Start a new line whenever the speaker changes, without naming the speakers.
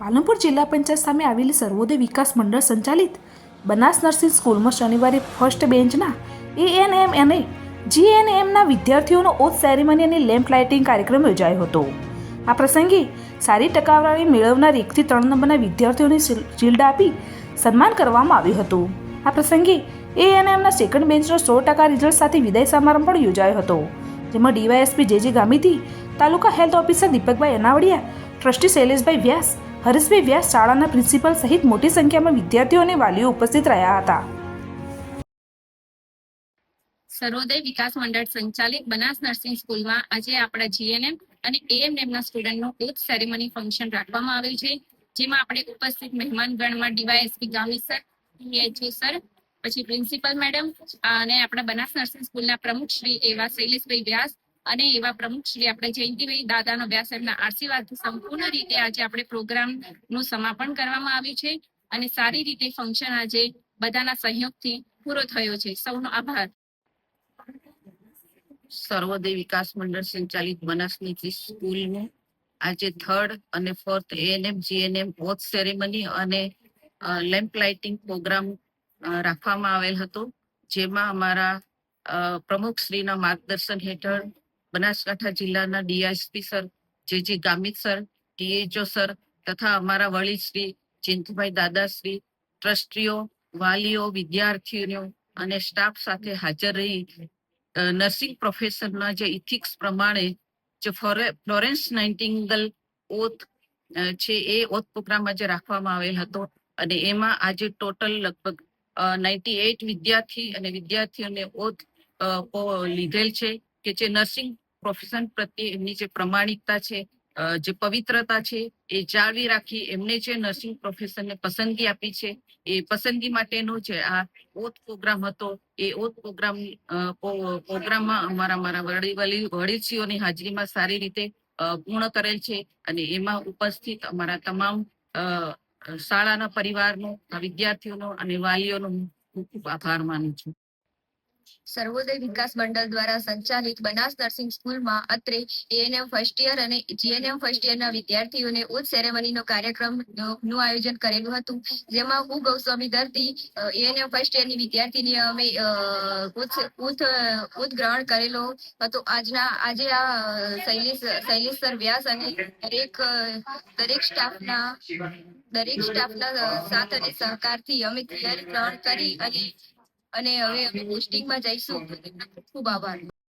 પાલનપુર જિલ્લા પંચાયત સામે આવેલી સર્વોદય વિકાસ મંડળ સંચાલિત બનાસ નર્સિંગ સ્કૂલમાં શનિવારે ફર્સ્ટ બેન્ચના એએનએમ અને જીએનએમના વિદ્યાર્થીઓનો ઓથ સેરેમની અને લેમ્પ લાઇટિંગ કાર્યક્રમ યોજાયો હતો. આ પ્રસંગે સારી ટકાવારી મેળવનાર એકથી ત્રણ નંબરના વિદ્યાર્થીઓને શિલ- શિલ્ડ આપી સન્માન કરવામાં આવ્યું હતું. આ પ્રસંગે એએનએમના સેકન્ડ બેન્ચનો સો ટકા રિઝલ્ટ સાથે વિદાય સમારંભ પણ યોજાયો હતો. જેમાં DYSP JG ગામિતી, taluka health officer દીપકભાઈ અનાવડિયા, ટ્રસ્ટી શૈલેષભાઈ વ્યાસ હરેશભાઈ વ્યાસ શાળાના પ્રિન્સિપલ સહિત મોટી સંખ્યામાં વિદ્યાર્થીઓ અને વાલીઓ ઉપસ્થિત રહ્યા હતા.
સર્વોદય વિકાસ મંડળ સંચાલિત બનાસ નર્સિંગ સ્કૂલમાં આજે આપણા જીએનએમ અને એએનએમ ના સ્ટુડન્ટનું એક સેરેમની ફંક્શન રાખવામાં આવ્યું છે. જેમાં આપણે ઉપસ્થિત મહેમાનગણમાં DYSP Gami sir, PHO sir, પછી પ્રિન્સિપલ મેડમ અને આપણા બનાસ નર્સિંગ સ્કૂલના પ્રમુખ શ્રી એવા શૈલેષભાઈ વ્યાસ અને એવા પ્રમુખ શ્રી આપણે જયંતિભાઈ દાદાનો વ્યાસ એમના આશીર્વાદ સંપૂર્ણ રીતે આજે આપણે પ્રોગ્રામનું સમાપન કરવામાં આવ્યું છે અને સારી રીતે ફંક્શન આજે બધાના સહયોગથી પૂરો થયો છે. સૌનો આભાર.
સર્વોદય વિકાસ મંડળ સંચાલિત બનાસનીતિ સ્કૂલનું આજે થર્ડ અને fourth ANM GNM oath ceremony અને લેમ્પ લાઇટિંગ પ્રોગ્રામ રાખવામાં આવેલ હતો. જેમાં અમારા પ્રમુખ પ્રમુખશ્રીના માર્ગદર્શન હેઠળ બનાસકાંઠા જિલ્લાના ડીએસપી સર જે જે ગામિત સર, ટીએચઓ સર તથા અમારા વળી શ્રી ચિંતભાઈ દાદાશ્રી ટ્રસ્ટીઓ, વાલીઓ, વિદ્યાર્થીઓ અને સ્ટાફ સાથે હાજર રહી નર્સિંગ પ્રોફેસરના જે ઇથિક્સ પ્રમાણે જે ફ્લોરેન્સ નાઇન્ટિંગલ ઓથ છે એ ઓથ પ્રોગ્રામ આજે રાખવામાં આવેલ હતો અને એમાં આજે ટોટલ લગભગ નાઇન્ટી એઇટ વિદ્યાર્થી અને વિદ્યાર્થીઓને ઓથ લીધેલ છે કે જે નર્સિંગ પ્રોફેશન પ્રત્યે એમની જે પ્રમાણિકતા છે જે પવિત્રતા છે, એ જાળવી રાખી એમને જે નર્સિંગ પ્રોફેશનને પસંદગી આપી છે, એ પસંદગી માટેનો જે આ ઓથ પ્રોગ્રામ હતો, એ ઓથ પ્રોગ્રામ પ્રોગ્રામમાં અમારા મારા વડી વલી, વડીલશ્રીઓની હાજરીમાં સારી રીતે પૂર્ણ કરેલ છે અને એમાં ઉપસ્થિત અમારા તમામ શાળાના પરિવારનો, વિદ્યાર્થીઓનો અને વાલીઓનો ખૂબ ખૂબ આભાર માનું છું.
સર્વોદય વિકાસ મંડળ દ્વારા સંચાલિત બનાસ નર્સિંગ સ્કૂલમાં અત્રે એએનએમ ફર્સ્ટ યર અને જીએનએમ ફર્સ્ટ યરના વિદ્યાર્થીઓને ઉચ્ચ સેરેમનીનો કાર્યક્રમનું આયોજન કરેલું હતું. જેમાં હું ગૌસ્વામી દર્દી એએનએમ ફર્સ્ટ યરની વિદ્યાર્થીની અમે ઉચ્ચ ગ્રહણ કરેલો હતો. આજના, આજે આ શૈલેષ શૈલેષ સર વ્યાસ અને દરેક દરેક સ્ટાફના દરેક સ્ટાફના સાથ અને સહકારથી અમે તૈયારી ગ્રહણ કરી અને અને હવે પોસ્ટિંગમાં જઈશું. ખૂબ આભાર.